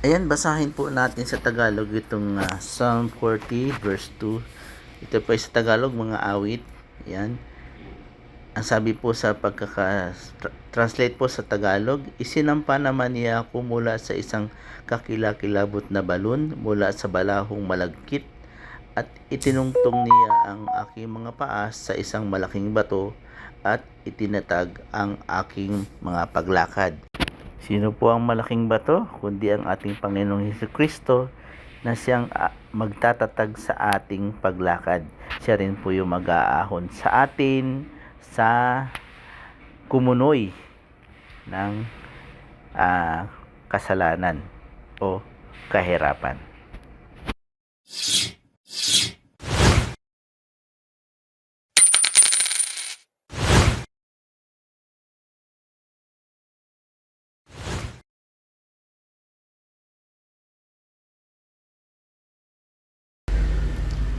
Ayan, basahin po natin sa Tagalog itong ah, Psalm 40 verse 2. Ito po ay sa Tagalog, mga awit. Ayan. Ang sabi po sa pagkaka-translate po sa Tagalog, isinampa naman niya ako mula sa isang kakilakilabot na balon mula sa balahong malagkit at itinungtong niya ang aking mga paa sa isang malaking bato at itinatag ang aking mga paglakad. Sino po ang malaking bato? Kundi ang ating Panginoong Hesus Kristo na siyang ah, magtatatag sa ating paglakad. Siya rin po yung mag-aahon sa atin sa kumunoy ng ah, kasalanan o kahirapan.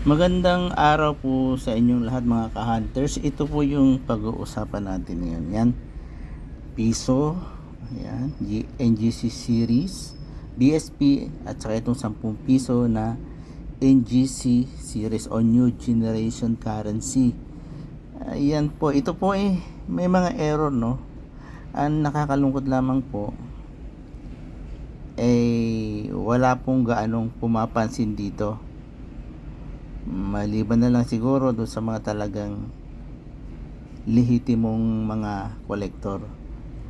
Magandang araw po sa inyong lahat mga ka-hunters. Ito po yung pag-uusapan natin ngayon. Yan. Piso. Ayan. NGC series. BSP at saka itong 10 piso na NGC series o New Generation Currency. Ayan po. Ito po eh may mga error no. Ang nakakalungkot lamang po eh wala pong gaanong pumapansin dito maliban na lang siguro doon sa mga talagang lehitimong mga kolektor.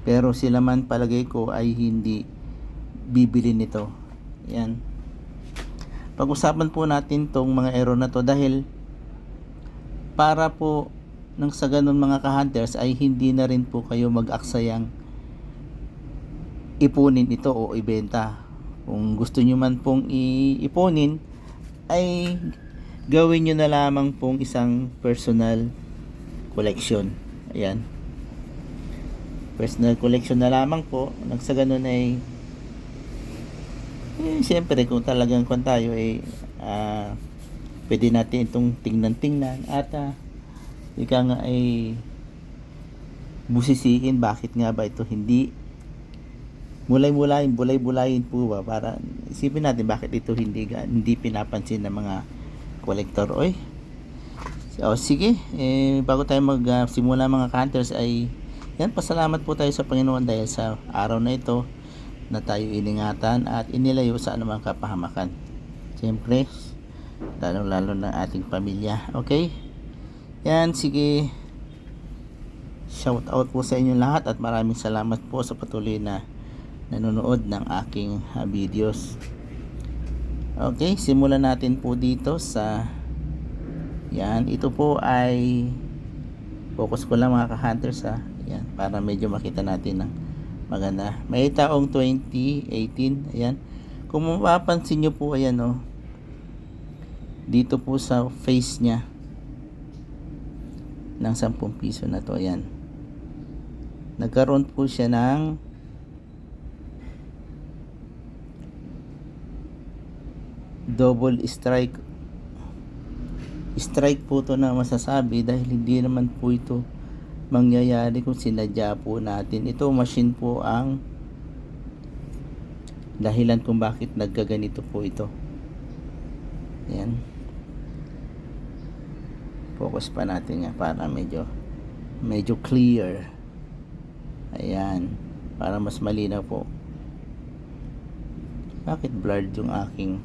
Pero sila man palagay ko ay hindi bibili nito. Yan. Pag-usapan po natin tong mga error na to dahil para po nang sa ganun mga ka-hunters ay hindi na rin po kayo mag-aksayang ipunin ito o ibenta. Kung gusto nyo man pong iipunin ay gawin nyo na lamang pong isang personal collection. Ayan. Personal collection na lamang po. Nang sa ganun ay eh, siyempre kung talagang kung tayo ay ah, pwede natin itong tingnan-tingnan at ah, ika nga ay busisiin bakit nga ba ito hindi mulay-mulayin, bulay-bulayin po ba para isipin natin bakit ito hindi hindi pinapansin ng mga collector oy. So, sige eh, bago tayo magsimula mga hunters ay yan pasalamat po tayo sa Panginoon dahil sa araw na ito na tayo iningatan at inilayo sa anumang kapahamakan. Siyempre lalo lalo ng ating pamilya okay? Yan sige. Shout out po sa inyo lahat at maraming salamat po sa patuloy na nanonood ng aking ah, videos Okay, simulan natin po dito sa yan, ito po ay focus ko lang mga ka-hunters ha. Yan, para medyo makita natin ng maganda. May taong 2018, ayan. Kung mapapansin nyo po, ayan oh. Dito po sa face niya ng 10 piso na to, ayan. Nagkaroon po siya ng double strike. Strike po to na masasabi dahil hindi naman po ito mangyayari kung sinadya po natin. Ito machine po ang dahilan kung bakit nagkaganito po ito. Yan focus pa natin nga para medyo medyo clear. Ayan. Para mas malinaw po. Bakit blurred yung aking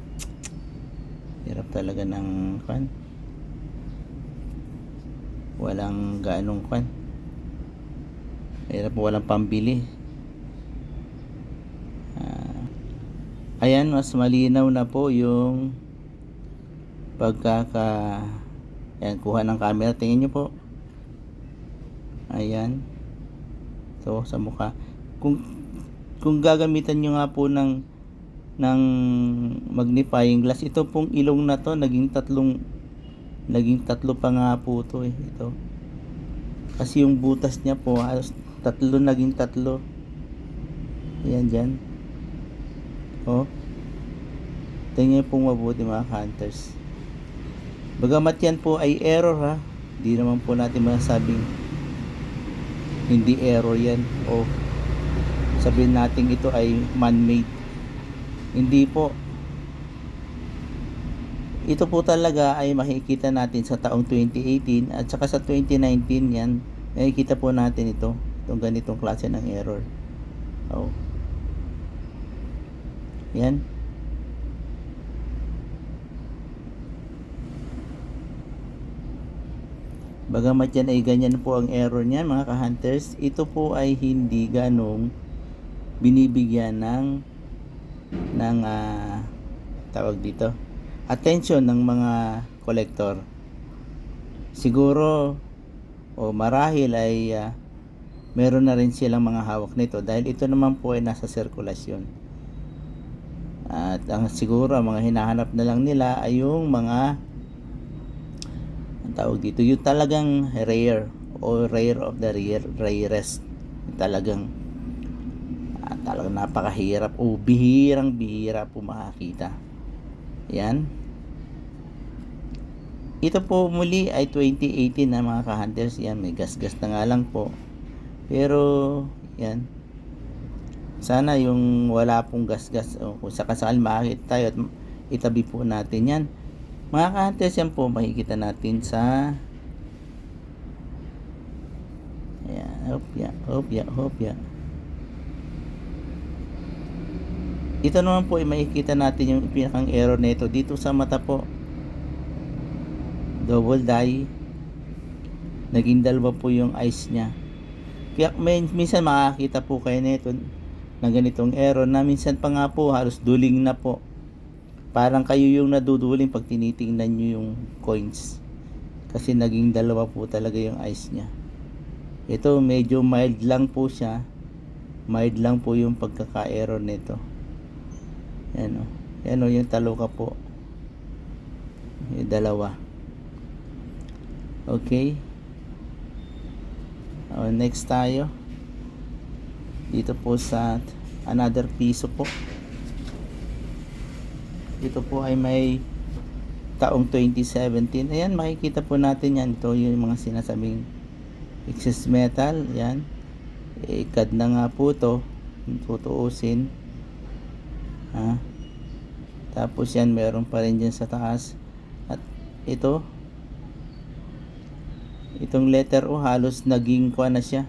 hirap talaga ng kwan. Walang gaanong kwan. Hirap walang pambili. Ah, ayan mas malinaw na po yung pagkaka ayan kuha ng camera. Tingin nyo po. Ayan. So sa mukha. Kung kung gagamitan nyo nga po ng ng magnifying glass. Ito pong ilong na to, naging tatlong naging tatlo pa nga po to eh. Ito. Kasi yung butas niya po, halos tatlo naging tatlo. Ayan dyan. Oh. Tingnan pong mabuti mga hunters. Bagamat yan po ay error ha. Hindi naman po natin masasabing hindi error yan. O sabihin natin ito ay man-made Hindi po. Ito po talaga ay makikita natin sa taong 2018 at saka sa 2019 yan. Makikita po natin ito. Itong ganitong klase ng error. Oh. Yan. Bagamat yan ay ganyan po ang error niyan mga ka-hunters, ito po ay hindi ganong binibigyan ng ng ah, tawag dito attention ng mga collector. Siguro o marahil ay ah, meron na rin silang mga hawak nito dahil ito naman po ay nasa sirkulasyon. At ang siguro ang mga hinahanap na lang nila ay yung mga ang tawag dito, yung talagang rare o rare of the rare, rarest. Talagang talagang napakahirap o bihirang bihira po makakita. Yan. Ito po muli ay 2018 na mga ka-hunters. Yan, may gas-gas na nga lang po. Pero, yan. Sana yung wala pong gas-gas o kung sakasakal makakita tayo at itabi po natin yan. Mga ka-hunters yan po makikita natin sa Ayan, hopya, hopya, hopya. Ito naman po ay makikita natin yung pinakang error nito dito sa mata po. Double die. Naging dalawa po yung eyes niya. Kaya may, minsan makakita po kayo nito ng ganitong error na minsan pa nga po halos duling na po. Parang kayo yung naduduling pag tinitingnan nyo yung coins. Kasi naging dalawa po talaga yung eyes niya. Ito medyo mild lang po siya. Mild lang po yung pagkaka-error nito. Yan o. Yan o yung taloka po. Yung dalawa. Okay. O, next tayo. Dito po sa another piso po. Dito po ay may taong 2017. Ayan, makikita po natin yan. Ito yung mga sinasabing excess metal. Yan. Ikad na nga po to. Tutuusin. Ha? Tapos yan, meron pa rin dyan sa taas. At ito, itong letter O halos naging kuha na siya.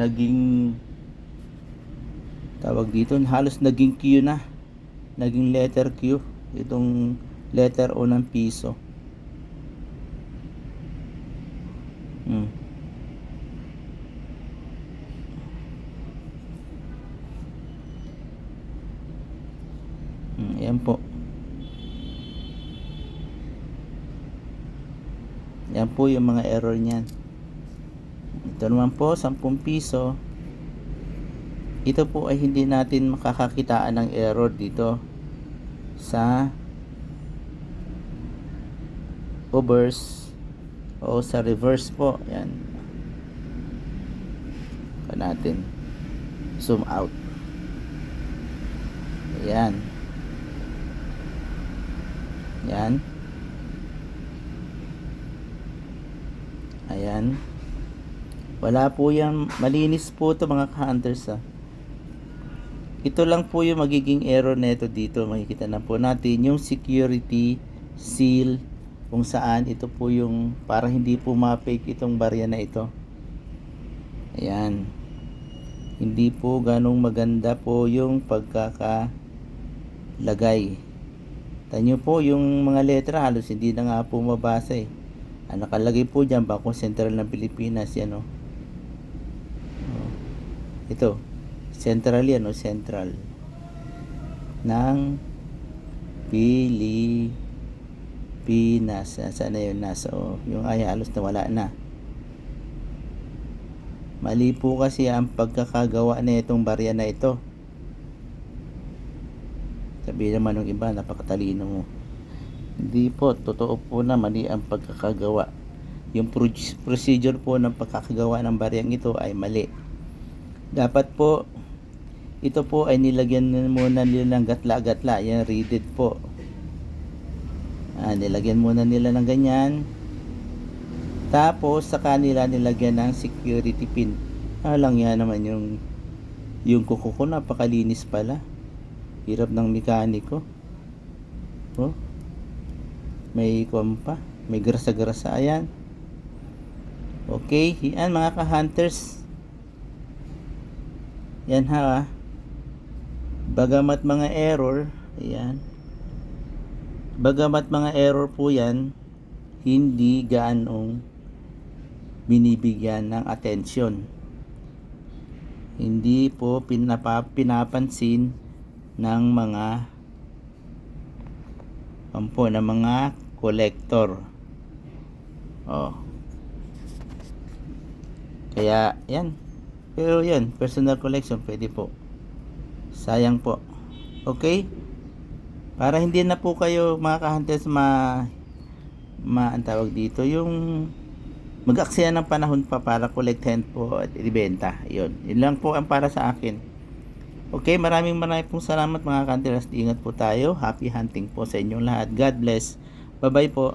Naging tawag dito, halos naging Q na. Naging letter Q. Itong letter O ng piso. Hmm. Ayan po. Yan po yung mga error niyan. Ito naman po, 10 piso. Ito po ay hindi natin makakakitaan ng error dito sa overs o sa reverse po. Yan. Pa natin. Zoom out. Ayan. Yan. Ayan. Wala po yan. Malinis po to mga ka-hunters ah. Ito lang po yung magiging error nito dito. Makikita na po natin yung security seal kung saan ito po yung para hindi po ma-fake itong barya na ito. Ayan. Hindi po ganong maganda po yung pagkakalagay. Tanyo po yung mga letra halos hindi na nga po mabasa eh. Ang nakalagay po dyan, Bangko Sentral ng Pilipinas, yan o. Oh. Ito, Central yan o, Central. Ng Pilipinas. Saan na yun nasa o? Yung ay halos na wala na. Mali po kasi ang pagkakagawa na itong barya na ito. Sabi naman ng iba, napakatalino mo. Hindi po, totoo po na mali ang pagkakagawa. Yung pro- procedure po ng pagkakagawa ng baryang ito ay mali. Dapat po, ito po ay nilagyan muna nila ng gatla-gatla. Yan, reeded po. Ah, nilagyan muna nila ng ganyan. Tapos, sa kanila nilagyan ng security pin. Ah, yan naman yung yung kuko ko napakalinis pala. Hirap ng mekaniko. Oh. May kuwan pa. May grasa-grasa. Ayan. Okay. Yan mga ka-hunters. Yan ha. Bagamat mga error. Ayan. Bagamat mga error po yan. Hindi gaanong binibigyan ng atensyon. Hindi po pinapa, pinapansin ng mga ampo ng mga collector. Oh. Kaya yan. Pero yan, personal collection pwede po. Sayang po. Okay? Para hindi na po kayo mga ka-hunters ma ma ang tawag dito yung mag-aksaya ng panahon pa para collecten po at ibenta. Yun. Yun lang po ang para sa akin. Okay, maraming maraming pong salamat mga kanteras. Ingat po tayo. Happy hunting po sa inyong lahat. God bless. Bye-bye po.